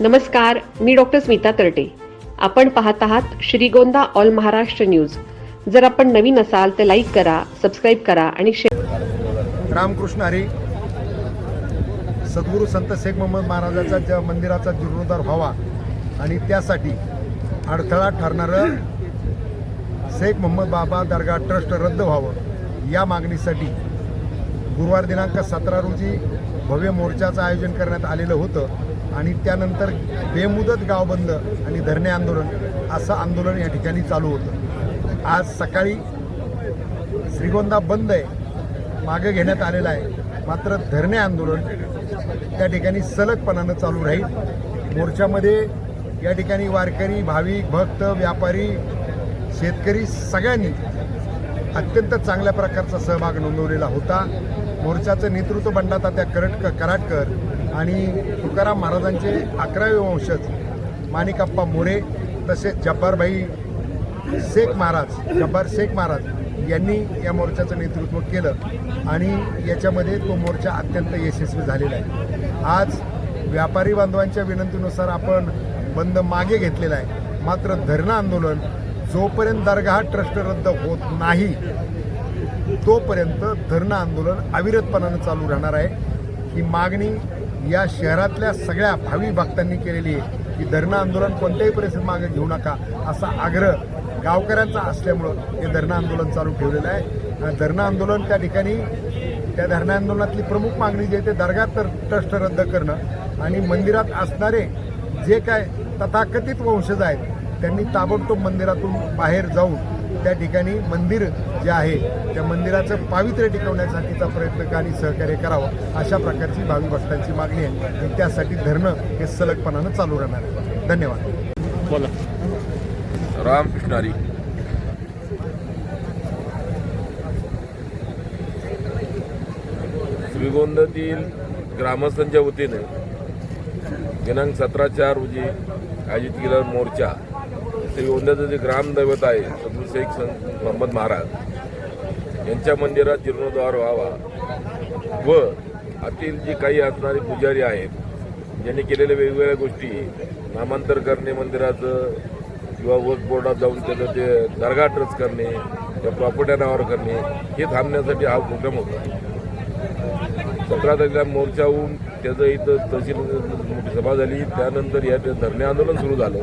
नमस्कार मी डॉक्टर स्मिता तरटे. आपण पाहत आहात श्रीगोंदा ऑल महाराष्ट्र न्यूज. जर आपण नवीन असाल तर लाईक करा सबस्क्राईब करा आणि शेअर रामकृष्ण हरी. सद्गुरू संत शेख मोहम्मद महाराजाचा ज्या मंदिराचा जीर्णोद्धार व्हावा आणि त्यासाठी अडथळा ठरणारं शेख मोहम्मद बाबा दर्गा ट्रस्ट रद्द व्हावं या मागणीसाठी गुरुवार दिनांक सतरा रोजी भव्य मोर्चाचं आयोजन करण्यात आलेलं होतं. आणि त्यानंतर बेमुदत गाव बंद आणि धरणे आंदोलन असं आंदोलन या ठिकाणी चालू होतं. आज सकाळी श्रीगोंदा बंद आहे मागे घेण्यात आलेलं आहे. मात्र धरणे आंदोलन त्या ठिकाणी सलगपणानं चालू राहील. मोर्चामध्ये या ठिकाणी वारकरी भाविक भक्त व्यापारी शेतकरी सगळ्यांनी अत्यंत चांगल्या प्रकारचा सहभाग नोंदवलेला होता. मोर्चाचं नेतृत्व बंडातात्या करटक कराटकर आणि तुकाराम महाराजांचे अकरावे वंशज माणिकप्पा मोरे तसेच जब्बारभाई शेख महाराज जब्बार शेख महाराज यांनी या मोर्चाचं नेतृत्व केलं आणि याच्यामध्ये तो मोर्चा अत्यंत यशस्वी झालेला आहे. आज व्यापारी बांधवांच्या विनंतीनुसार आपण बंद मागे घेतलेला आहे. मात्र धरणं आंदोलन जोपर्यंत दरगाह ट्रस्ट रद्द होत नाही तोपर्यंत धरणं आंदोलन अविरतपणानं चालू राहणार आहे. ही मागणी या शहरातल्या सगळ्या भावी भक्तांनी केलेली आहे की धरणं आंदोलन कोणत्याही परिस्थितीत मागे घेऊ नका असा आग्रह गावकऱ्यांचा असल्यामुळं हे धरणं आंदोलन चालू ठेवलेलं आहे. आणि धरणं आंदोलन त्या ठिकाणी त्या धरणं आंदोलनातली प्रमुख मागणी जी आहे ते दर्गा तर ट्रस्ट रद्द करणं आणि मंदिरात असणारे जे काय तथाकथित वंशज आहेत त्यांनी ताबडतोब मंदिरातून बाहेर जाऊन त्या ठिकाणी मंदिर जे आहे त्या मंदिराचं पावित्र्य टिकवण्यासाठीचा प्रयत्न आणि सहकार्य करावा अशा प्रकारची भावी भक्तांची मागणी आहे. आणि त्यासाठी धरणं हे सलगपणानं चालू राहणार आहे. धन्यवाद. राम कृष्णारी श्रीगोंदातील ग्रामस्थांच्या वतीने दिनांक सतरा चार रोजी आयोजित केलेला मोर्चा श्रीगोंद्याचं जे ग्रामदैवत आहे शेख संत मोहम्मद महाराज यांच्या मंदिरात जीर्णोद्धार व्हावा व आतील जे काही असणारे पुजारी आहेत ज्यांनी केलेल्या वेगवेगळ्या गोष्टी नामांतर करणे मंदिराचं किंवा वर्क बोर्डात जाऊन त्याचं ते दर्गा ट्रस्ट करणे त्या प्रॉपर्ट्या नावावर करणे हे थांबण्यासाठी हा उपक्रम होता. सतरा तारखेला मोर्चा होऊन त्याचं इथं तहसील मोठी सभा झाली. त्यानंतर या धरणे आंदोलन सुरू झालं.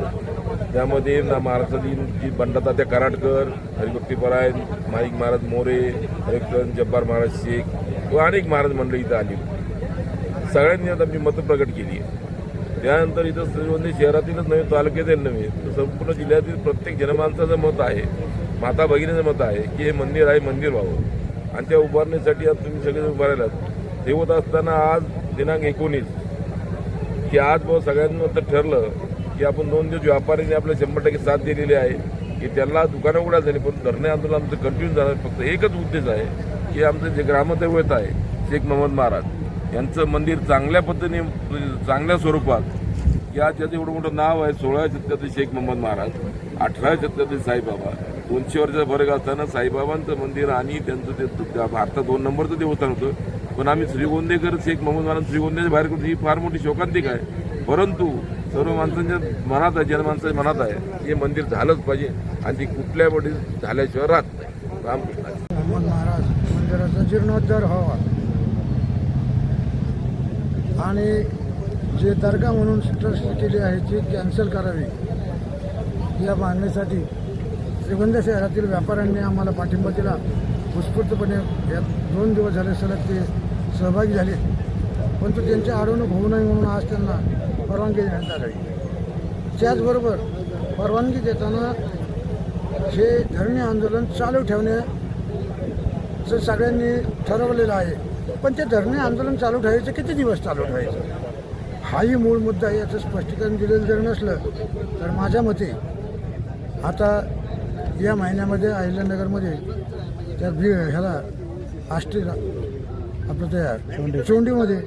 त्यामध्ये ना महाराष्ट्रातील जी बंडातात्या कराडकर हरिभक्तीपरायण माईक महाराज मोरे हरिकन जब्बार महाराज शेख व अनेक महाराज मंडळी इथं आली सगळ्यांनी आता मी मतं प्रकट केली आहे. त्यानंतर इथं श्रीगोंदी शहरातीलच नव्हे तालुक्यातील नव्हे तर संपूर्ण जिल्ह्यातील प्रत्येक जनमानसाचं मत आहे माता भगिनीचं मत आहे की हे मंदिर आहे मंदिर व्हावं. आणि त्या उभारणीसाठी आज तुम्ही सगळेजण उभा राहिलात. ते होत असताना आज दिनांक एकोणीस की आज ब सगळ्यांनी तर ठरलं की आपण दोन दिवस व्यापाऱ्यांनी आपल्या शंभर टक्के साथ दिलेली आहे की त्यांना दुकानं उघडा झाली पण धरणे आंदोलन आमचं कंटिन्यू जाणार फक्त एकच उद्देश आहे की आमचं जे ग्रामदैवत आहे शेख मोहम्मद महाराज यांचं मंदिर चांगल्या पद्धतीने चांगल्या स्वरूपात या ज्याचं एवढं मोठं नाव आहे सोळाव्या शतकातील शेख मोहम्मद महाराज अठराव्या शतकातील साईबाबा दोनशे वर्षाचा फरक असताना साईबाबांचं मंदिर आणि त्यांचं ते त्या भारतात दोन नंबरचं देवस्थान होतं. पण आम्ही श्रीगोंदेकर शेख मोहम्मद महाराज श्रीगोंद्याच्या बाहेर करतो ही फार मोठी शोकांतिक आहे. परंतु सर्व माणसांच्या मनात आहे जनमानसाच्या मनात आहे. हे मंदिर झालंच पाहिजे आणि ती कुठल्या पटी झाल्याशिवाय राहत नाही. महाराज मंदिराचा जीर्णोद्धार व्हावा. आणि जे दर्गा म्हणून ट्रस्ट केली आहे ती कॅन्सल करावी. या मागणीसाठी श्रीगोंदा शहरातील व्यापाऱ्यांनी आम्हाला पाठिंबा दिला. उत्स्फूर्तपणे या दोन दिवस झाले सलग ते सहभागी झाले. परंतु त्यांची अडवणूक होऊ नये म्हणून आज त्यांना परवानगी देण्यात आली त्याचबरोबर परवानगी देताना हे धरणे आंदोलन चालू ठेवण्याचं सगळ्यांनी ठरवलेलं आहे. पण ते धरणे आंदोलन चालू ठेवायचं किती दिवस चालू ठेवायचं? हाही मूळ मुद्दा आहे याचं स्पष्टीकरण दिलेलं जर नसलं तर माझ्या मते आता या महिन्यामध्ये अहिल्यानगरमध्ये त्या बी ह्याला आष्टीला आपलं त्या चोंडीमध्ये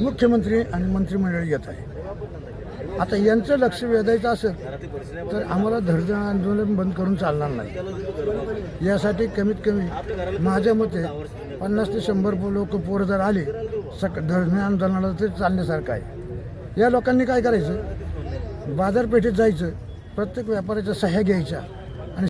मुख्यमंत्री आणि मंत्रिमंडळ येत आहे. आता यांचं लक्ष वेधायचं असेल तर आम्हाला धरणं आंदोलन बंद करून चालणार नाही. यासाठी कमीत कमी माझ्या मते पन्नास ते शंभर लोक पोरं जर आले सक धरणे आंदोलनाला ते चालण्यासारखं आहे. या लोकांनी काय करायचं? बाजारपेठेत जायचं प्रत्येक व्यापाऱ्याच्या सह्या घ्यायच्या.